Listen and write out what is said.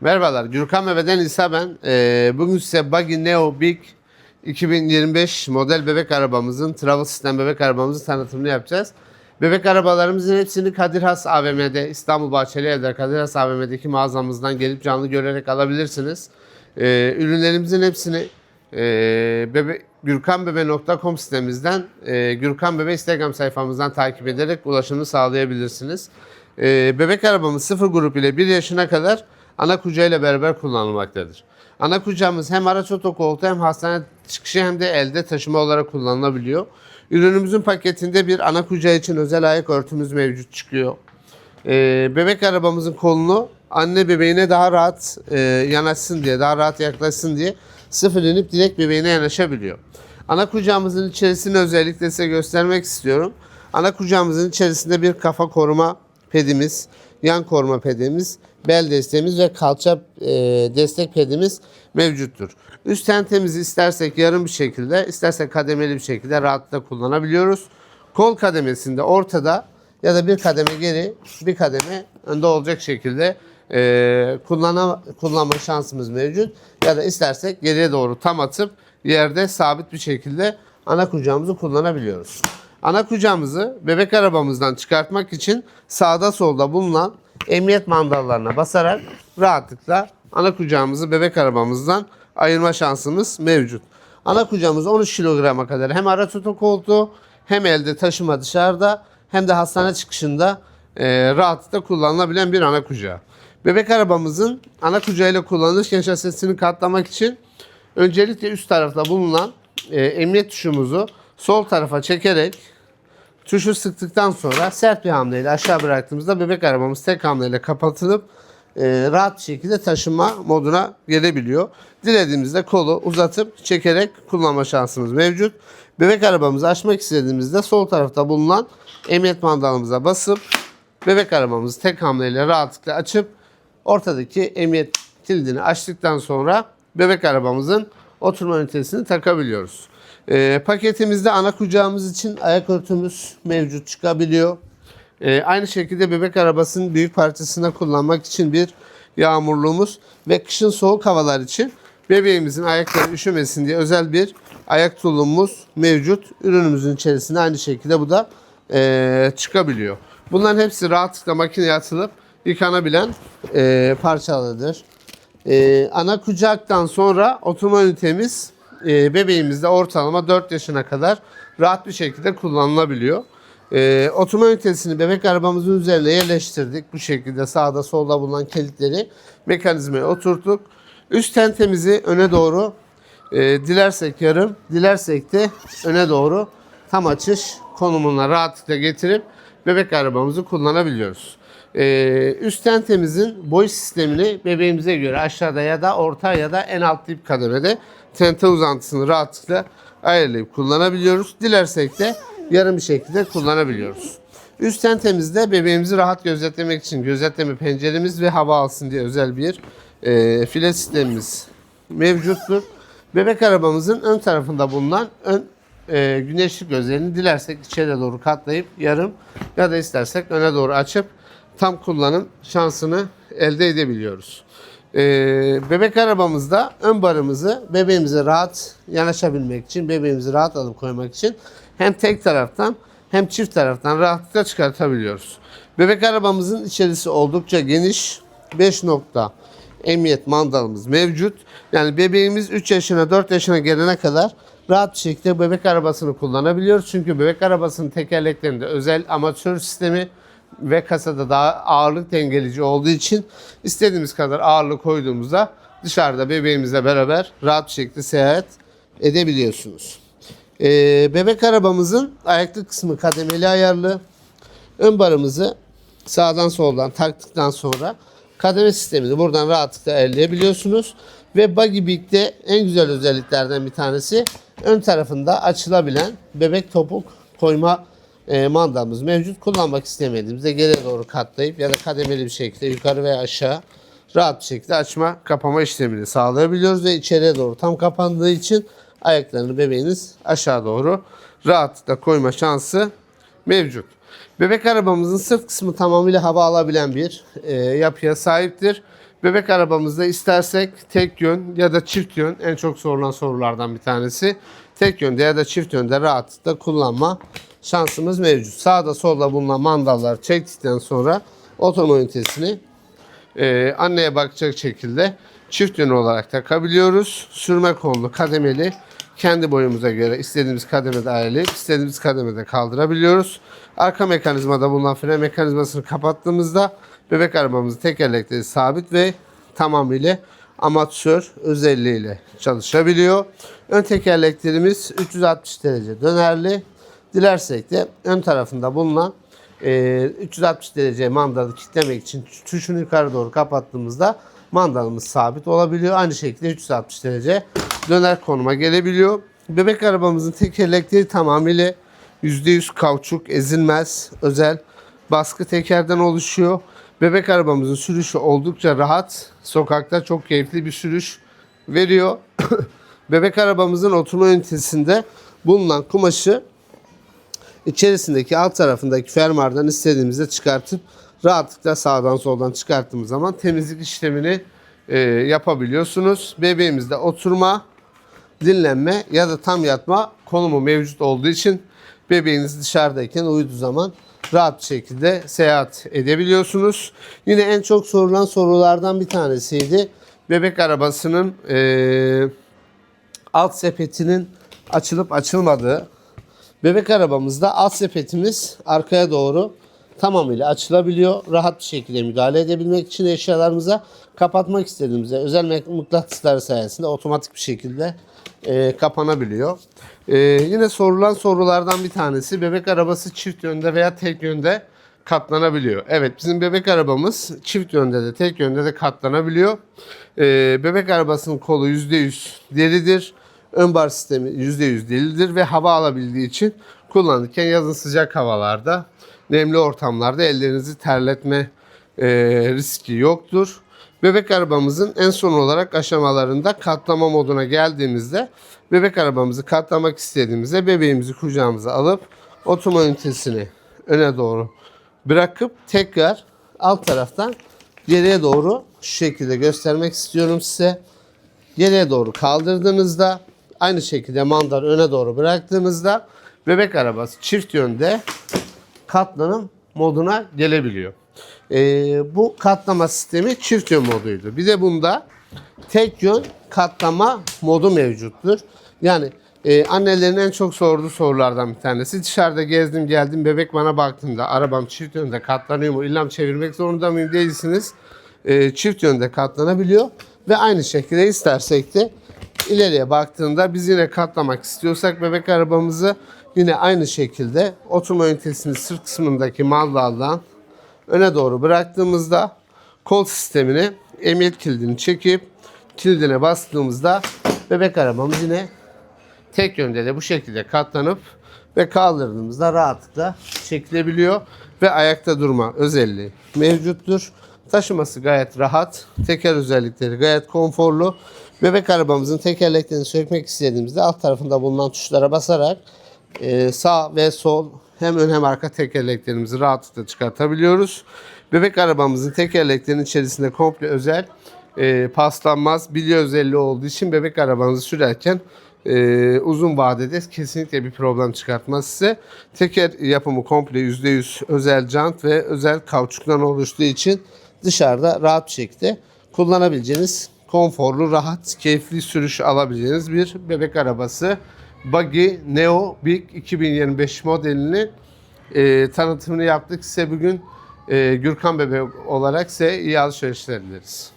Merhabalar, Gürkan Meve'den İsa ben. Ee, bugün size Buggy Neo Big 2025 model bebek arabamızın, Travel System bebek arabamızın tanıtımını yapacağız. Bebek arabalarımızın hepsini Kadir Has AVM'de, İstanbul Bahçeli Evler Kadir Has AVM'deki mağazamızdan gelip canlı görerek alabilirsiniz. Ee, ürünlerimizin hepsini e, bebe, gürkanbebe.com sitemizden, e, Gürkan Bebe Instagram sayfamızdan takip ederek ulaşımını sağlayabilirsiniz. Ee, bebek arabamız 0 grup ile 1 yaşına kadar ana kucağıyla beraber kullanılmaktadır. Ana kucağımız hem araç otokoltuğu hem hastane çıkışı hem de elde taşıma olarak kullanılabiliyor. Ürünümüzün paketinde bir ana kucağı için özel ayak örtümüz mevcut çıkıyor. Ee, bebek arabamızın kolunu anne bebeğine daha rahat e, yanaşsın diye, daha rahat yaklaşsın diye sıfır inip direkt bebeğine yanaşabiliyor. Ana kucağımızın içerisini özellikle size göstermek istiyorum. Ana kucağımızın içerisinde bir kafa koruma pedimiz, yan koruma pedimiz, bel desteğimiz ve kalça e, destek pedimiz mevcuttur. Üst tentemizi istersek yarım bir şekilde, istersek kademeli bir şekilde rahatlıkla kullanabiliyoruz. Kol kademesinde ortada ya da bir kademe geri, bir kademe önde olacak şekilde e, kullana, kullanma şansımız mevcut. Ya da istersek geriye doğru tam atıp yerde sabit bir şekilde ana kucağımızı kullanabiliyoruz. Ana kucağımızı bebek arabamızdan çıkartmak için sağda solda bulunan emniyet mandallarına basarak rahatlıkla ana kucağımızı bebek arabamızdan ayırma şansımız mevcut. Ana kucağımız 13 kilograma kadar hem araç otokoltuğu hem elde taşıma dışarıda hem de hastane çıkışında e, rahatlıkla kullanılabilen bir ana kucağı. Bebek arabamızın ana kucağıyla kullanılırken şasisini katlamak için öncelikle üst tarafta bulunan e, emniyet tuşumuzu sol tarafa çekerek tuşu sıktıktan sonra sert bir hamleyle aşağı bıraktığımızda bebek arabamız tek hamleyle kapatılıp e, rahat bir şekilde taşıma moduna gelebiliyor. Dilediğimizde kolu uzatıp çekerek kullanma şansımız mevcut. Bebek arabamızı açmak istediğimizde sol tarafta bulunan emniyet mandalımıza basıp bebek arabamızı tek hamleyle rahatlıkla açıp ortadaki emniyet kilidini açtıktan sonra bebek arabamızın oturma ünitesini takabiliyoruz. Ee, paketimizde ana kucağımız için ayak örtümüz mevcut çıkabiliyor. Ee, aynı şekilde bebek arabasının büyük parçasına kullanmak için bir yağmurluğumuz ve kışın soğuk havalar için bebeğimizin ayakları üşümesin diye özel bir ayak tulumumuz mevcut. Ürünümüzün içerisinde aynı şekilde bu da ee, çıkabiliyor. Bunların hepsi rahatlıkla makineye atılıp yıkanabilen ee, parçalardır. Ee, ana kucaktan sonra oturma ünitemiz e, bebeğimizde ortalama 4 yaşına kadar rahat bir şekilde kullanılabiliyor. E, oturma ünitesini bebek arabamızın üzerine yerleştirdik. Bu şekilde sağda solda bulunan kilitleri mekanizmaya oturttuk. Üst tentemizi öne doğru e, dilersek yarım, dilersek de öne doğru tam açış konumuna rahatlıkla getirip bebek arabamızı kullanabiliyoruz. Ee, üst tentemizin boy sistemini bebeğimize göre aşağıda ya da orta ya da en alt dip kademede tente uzantısını rahatlıkla ayarlayıp kullanabiliyoruz. Dilersek de yarım bir şekilde kullanabiliyoruz. Üst tentemizde bebeğimizi rahat gözetlemek için gözetleme penceremiz ve hava alsın diye özel bir e, file sistemimiz mevcuttur. Bebek arabamızın ön tarafında bulunan ön e, güneşlik gözlerini dilersek içeri doğru katlayıp yarım ya da istersek öne doğru açıp tam kullanım şansını elde edebiliyoruz. Ee, bebek arabamızda ön barımızı bebeğimize rahat yanaşabilmek için, bebeğimizi rahat alıp koymak için hem tek taraftan hem çift taraftan rahatlıkla çıkartabiliyoruz. Bebek arabamızın içerisi oldukça geniş. 5 nokta emniyet mandalımız mevcut. Yani bebeğimiz 3 yaşına 4 yaşına gelene kadar rahat bir şekilde bebek arabasını kullanabiliyoruz. Çünkü bebek arabasının tekerleklerinde özel amatör sistemi ve kasada daha ağırlık dengeleyici olduğu için istediğimiz kadar ağırlık koyduğumuzda dışarıda bebeğimizle beraber rahat bir şekilde seyahat edebiliyorsunuz. Ee, bebek arabamızın ayaklı kısmı kademeli ayarlı. Ön barımızı sağdan soldan taktıktan sonra kademe sistemini buradan rahatlıkla ayarlayabiliyorsunuz. Ve Buggy Big'de en güzel özelliklerden bir tanesi ön tarafında açılabilen bebek topuk koyma e, mandalımız mevcut. Kullanmak istemediğimizde geriye doğru katlayıp ya da kademeli bir şekilde yukarı veya aşağı rahat bir şekilde açma kapama işlemini sağlayabiliyoruz ve içeriye doğru tam kapandığı için ayaklarını bebeğiniz aşağı doğru rahatlıkla koyma şansı mevcut. Bebek arabamızın sırt kısmı tamamıyla hava alabilen bir e, yapıya sahiptir. Bebek arabamızda istersek tek yön ya da çift yön en çok sorulan sorulardan bir tanesi. Tek yönde ya da çift yönde rahatlıkla kullanma şansımız mevcut. Sağda solda bulunan mandalları çektikten sonra otonom ünitesini e, anneye bakacak şekilde çift yön olarak takabiliyoruz. Sürme kollu kademeli kendi boyumuza göre istediğimiz kademede ayarlayıp istediğimiz kademede kaldırabiliyoruz. Arka mekanizmada bulunan fren mekanizmasını kapattığımızda bebek arabamızın tekerlekleri sabit ve tamamıyla amatör özelliğiyle çalışabiliyor. Ön tekerleklerimiz 360 derece dönerli. Dilersek de ön tarafında bulunan e, 360 derece mandalı kilitlemek için tuşunu yukarı doğru kapattığımızda mandalımız sabit olabiliyor. Aynı şekilde 360 derece döner konuma gelebiliyor. Bebek arabamızın tekerlekleri tamamıyla %100 kauçuk, ezilmez, özel baskı tekerden oluşuyor. Bebek arabamızın sürüşü oldukça rahat. Sokakta çok keyifli bir sürüş veriyor. Bebek arabamızın oturma ünitesinde bulunan kumaşı içerisindeki alt tarafındaki fermuardan istediğimizde çıkartıp rahatlıkla sağdan soldan çıkarttığımız zaman temizlik işlemini e, yapabiliyorsunuz. Bebeğimizde oturma, dinlenme ya da tam yatma konumu mevcut olduğu için bebeğiniz dışarıdayken uyuduğu zaman rahat bir şekilde seyahat edebiliyorsunuz. Yine en çok sorulan sorulardan bir tanesiydi. Bebek arabasının e, alt sepetinin açılıp açılmadığı. Bebek arabamızda alt sepetimiz arkaya doğru tamamıyla açılabiliyor. Rahat bir şekilde müdahale edebilmek için eşyalarımıza kapatmak istediğimizde özel mıknatıslar sayesinde otomatik bir şekilde e, kapanabiliyor. E, yine sorulan sorulardan bir tanesi bebek arabası çift yönde veya tek yönde katlanabiliyor. Evet bizim bebek arabamız çift yönde de tek yönde de katlanabiliyor. E, bebek arabasının kolu %100 deridir. Ön bar sistemi %100 delidir ve hava alabildiği için kullanırken yazın sıcak havalarda, nemli ortamlarda ellerinizi terletme e, riski yoktur. Bebek arabamızın en son olarak aşamalarında katlama moduna geldiğimizde bebek arabamızı katlamak istediğimizde bebeğimizi kucağımıza alıp oturma ünitesini öne doğru bırakıp tekrar alt taraftan geriye doğru şu şekilde göstermek istiyorum size. Geriye doğru kaldırdığınızda aynı şekilde mandal öne doğru bıraktığınızda bebek arabası çift yönde katlanım moduna gelebiliyor. Ee, bu katlama sistemi çift yön moduydu. Bir de bunda tek yön katlama modu mevcuttur. Yani e, annelerin en çok sorduğu sorulardan bir tanesi. Dışarıda gezdim geldim bebek bana baktığında arabam çift yönde katlanıyor mu? İllam çevirmek zorunda mıyım? Değilsiniz. E, çift yönde katlanabiliyor. Ve aynı şekilde istersek de ileriye baktığında biz yine katlamak istiyorsak bebek arabamızı yine aynı şekilde oturma ünitesinin sırt kısmındaki maldaldan öne doğru bıraktığımızda kol sistemini emniyet kilidini çekip kilidine bastığımızda bebek arabamız yine tek yönde de bu şekilde katlanıp ve kaldırdığımızda rahatlıkla çekilebiliyor ve ayakta durma özelliği mevcuttur. Taşıması gayet rahat. Teker özellikleri gayet konforlu. Bebek arabamızın tekerleklerini sökmek istediğimizde alt tarafında bulunan tuşlara basarak e, sağ ve sol hem ön hem arka tekerleklerimizi rahatlıkla çıkartabiliyoruz. Bebek arabamızın tekerleklerinin içerisinde komple özel e, paslanmaz bilye özelliği olduğu için bebek arabanızı sürerken e, uzun vadede kesinlikle bir problem çıkartmaz size. Teker yapımı komple %100 özel jant ve özel kauçuktan oluştuğu için dışarıda rahat bir şekilde kullanabileceğiniz konforlu, rahat, keyifli sürüş alabileceğiniz bir bebek arabası. Buggy Neo Big 2025 modelini e, tanıtımını yaptık. Size bugün e, Gürkan Bebek olarak size iyi alışverişler dileriz.